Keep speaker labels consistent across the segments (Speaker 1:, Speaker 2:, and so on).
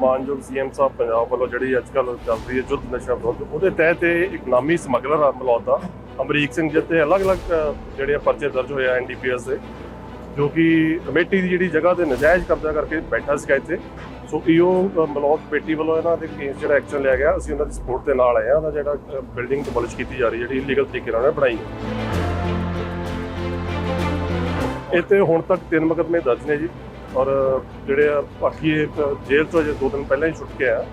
Speaker 1: ਮਾਨਯੋਗ ਸੀਐਮ ਸਾਹਿਬ ਪੰਜਾਬ ਵੱਲੋਂ ਜਿਹੜੀ ਅੱਜ ਕੱਲ੍ਹ ਚੱਲ ਰਹੀ ਹੈ ਜੁੱਧ ਨਸ਼ਾ ਵਿਰੁੱਧ, ਉਹਦੇ ਤਹਿਤ ਇਹ ਇੱਕ ਨਾਮੀ ਸਮਗਲਰ ਆ ਮਲੌਦ ਦਾ, ਅਮਰੀਕ ਸਿੰਘ ਜਿੱਤੇ ਅਲੱਗ-ਅਲੱਗ ਜਿਹੜੇ ਆ ਪਰਚੇ ਦਰਜ ਹੋਏ ਆ ਐਨਡੀਪੀਐਸ ਦੇ, ਜੋ ਕਿ ਕਮੇਟੀ ਦੀ ਜਿਹੜੀ ਜਗ੍ਹਾ ਤੇ ਨਜਾਇਜ਼ ਕਬਜ਼ਾ ਕਰਕੇ ਬੈਠਾ ਸੀਗਾ ਇੱਥੇ। ਸੋ ਈਓ ਮਲੌਤ ਕਮੇਟੀ ਵੱਲੋਂ ਇਹਨਾਂ ਦੇ ਕੇਸ ਜਿਹੜਾ ਐਕਸ਼ਨ ਲਿਆ ਗਿਆ, ਅਸੀਂ ਉਹਨਾਂ ਦੀ ਸਪੋਰਟ ਦੇ ਨਾਲ ਆਏ ਆ ਉਹਦਾ ਜਿਹੜਾ ਬਿਲਡਿੰਗ ਡਿਮੋਲਿਸ਼ ਕੀਤੀ ਜਾ ਰਹੀ ਹੈ, ਜਿਹੜੀ ਇਲੀਗਲ ਤਰੀਕੇ ਨਾਲ ਉਹਨੇ ਬਣਾਈ ਹੈ ਇੱਥੇ ਹੁਣ ਤੱਕ ਤਿੰਨ ਮੁਕੱਦਮੇ ਦਰਜ ਨੇ ਜੀ। ਔਰ ਜਿਹੜੇ ਆ, ਬਾਕੀ ਇਹ ਜੇਲ੍ਹ ਤੋਂ ਜੇ ਦੋ ਦਿਨ ਪਹਿਲਾਂ ਹੀ ਛੁੱਟ ਕੇ ਆ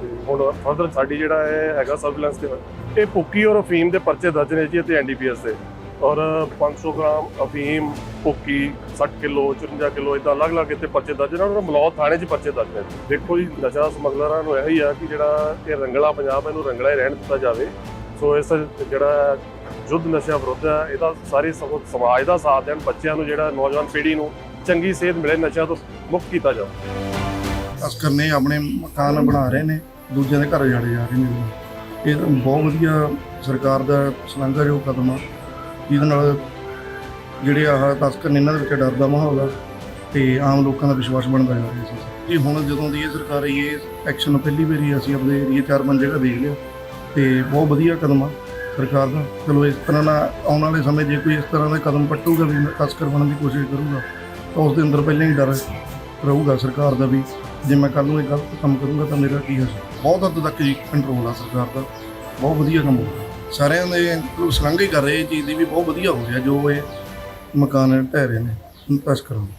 Speaker 1: ਤੇ ਹੁਣ ਫਰਦਰ ਸਾਡੀ ਜਿਹੜਾ ਇਹ ਹੈਗਾ ਸਰਵੇਲੈਂਸ ਦੇ ਇਹ ਪੁੱਕੀ ਔਰ ਅਫੀਮ ਦੇ ਪਰਚੇ ਦਰਜ ਨੇ ਜੀ ਤੇ ਐਨਡੀਪੀਐਸ ਦੇ। ਔਰ 500 ਗ੍ਰਾਮ ਅਫੀਮ ਪੁੱਕੀ 60 ਕਿਲੋ 54 ਕਿਲੋ ਇਦਾਂ ਅਲੱਗ-ਅਲੱਗ ਇੱਥੇ ਪਰਚੇ ਦਰਜ ਨੇ ਔਰ ਮਲੌਦ ਥਾਣੇ 'ਚ ਪਰਚੇ ਦਰਜ ਨੇ। ਦੇਖੋ ਜੀ, ਨਸ਼ਾ ਸਮਗਲਰਾਂ ਨੂੰ ਇਹੀ ਆ ਕਿ ਜਿਹੜਾ ਇਹ ਰੰਗਲਾ ਪੰਜਾਬ ਇਹਨੂੰ ਰੰਗਲਾ ਹੀ ਰਹਿਣ ਦਿੱਤਾ ਜਾਵੇ। ਸੋ ਇਸ ਜਿਹੜਾ ਯੁੱਧ ਨਸ਼ਾ ਵਿਰੁੱਧ ਹੈ, ਇਹਦਾ ਸਾਰੇ ਸਗੋਂ ਸਮਾਜ ਦਾ ਸਾਥ ਦੇਣ, ਬੱਚਿਆਂ ਨੂੰ ਜਿਹੜਾ, ਨੌਜਵਾਨ ਪੀੜ੍ਹੀ ਨੂੰ ਚੰਗੀ ਸਿਹਤ ਮਿਲੇ ਨਸ਼ਾ ਤੋਂ ਮੁਕਤ ਕੀਤਾ ਜਾਵੇ।
Speaker 2: ਅਸਕਰ ਨੇ ਆਪਣੇ ਮਕਾਨ ਬਣਾ ਰਹੇ ਨੇ, ਦੂਜਿਆਂ ਦੇ ਘਰ ਜਾੜੇ ਜਾ ਰਹੇ ਨੇ। ਇਹ ਬਹੁਤ ਵਧੀਆ ਸਰਕਾਰ ਦਾ ਸ਼ਲਾਘਾਯੋਗ ਕਦਮ ਆ। ਜਿਹਦੇ ਨਾਲ ਜਿਹੜੇ ਆਹ ਤਸਕਰ ਨੇ, ਇਹਨਾਂ ਦੇ ਵਿੱਚ ਡਰ ਦਾ ਮਾਹੌਲ ਆ ਤੇ ਆਮ ਲੋਕਾਂ ਦਾ ਵਿਸ਼ਵਾਸ ਬਣਦਾ ਜਾ ਰਿਹਾ ਸੀ। ਇਹ ਹੁਣ ਜਦੋਂ ਦੀ ਇਹ ਸਰਕਾਰ ਆਈ, ਇਹ ਐਕਸ਼ਨ ਪਹਿਲੀ ਵਾਰੀ ਅਸੀਂ ਆਪਣੇ ਏਰੀਆ ਚਾਰ ਪੰਜ ਜਗ੍ਹਾ ਦੇਖ ਲਿਆ ਤੇ ਬਹੁਤ ਵਧੀਆ ਕਦਮ ਆ ਸਰਕਾਰ ਦਾ। ਚਲੋ ਇਸ ਤਰ੍ਹਾਂ ਨਾਲ ਆਉਣ ਵਾਲੇ ਸਮੇਂ ਜੇ ਕੋਈ ਇਸ ਤਰ੍ਹਾਂ ਦਾ ਕਦਮ ਪੱਟੂਗਾ ਵੀ ਤਸਕਰ ਬਣਨ ਦੀ ਕੋਸ਼ਿਸ਼ ਕਰੂਗਾ ਉਸ ਦੇ ਅੰਦਰ ਪਹਿਲਾਂ ਹੀ ਡਰ ਰਹੂਗਾ ਸਰਕਾਰ ਦਾ ਵੀ। ਜੇ ਮੈਂ ਕੱਲ ਨੂੰ ਇਹ ਗਲਤ ਕੰਮ ਕਰੂੰਗਾ ਤਾਂ ਮੇਰਾ ਕੀ ਹੱਸ ਬਹੁਤ ਹੱਦ ਤੱਕ ਜੀ ਕੰਟਰੋਲ ਆ ਸਰਕਾਰ ਦਾ। ਬਹੁਤ ਵਧੀਆ ਕੰਮ ਹੋ ਰਿਹਾ। ਸਾਰਿਆਂ ਦੇ ਸਲੰਘ ਹੀ ਕਰ ਰਹੇ ਇਹ ਚੀਜ਼ ਦੀ ਵੀ ਬਹੁਤ ਵਧੀਆ ਹੋ ਰਿਹਾ ਜੋ ਇਹ ਮਕਾਨ ਢਹਿ ਰਹੇ ਨੇ। ਤਸਕਰਾਂ ਦੇ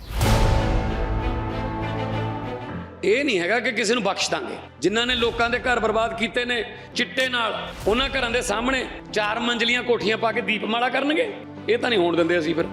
Speaker 3: ਇਹ ਨਹੀਂ ਹੈਗਾ ਕਿ ਕਿਸੇ ਨੂੰ ਬਖਸ਼ ਦਾਂਗੇ। ਜਿਨ੍ਹਾਂ ਨੇ ਲੋਕਾਂ ਦੇ ਘਰ ਬਰਬਾਦ ਕੀਤੇ ਨੇ ਚਿੱਟੇ ਨਾਲ, ਉਹਨਾਂ ਘਰਾਂ ਦੇ ਸਾਹਮਣੇ ਚਾਰ ਮੰਜ਼ਲੀਆਂ ਕੋਠੀਆਂ ਪਾ ਕੇ ਦੀਪਮਾਲਾ ਕਰਨਗੇ। ਇਹ ਤਾਂ ਨਹੀਂ ਹੋਣ ਦਿੰਦੇ ਅਸੀਂ ਫਿਰ।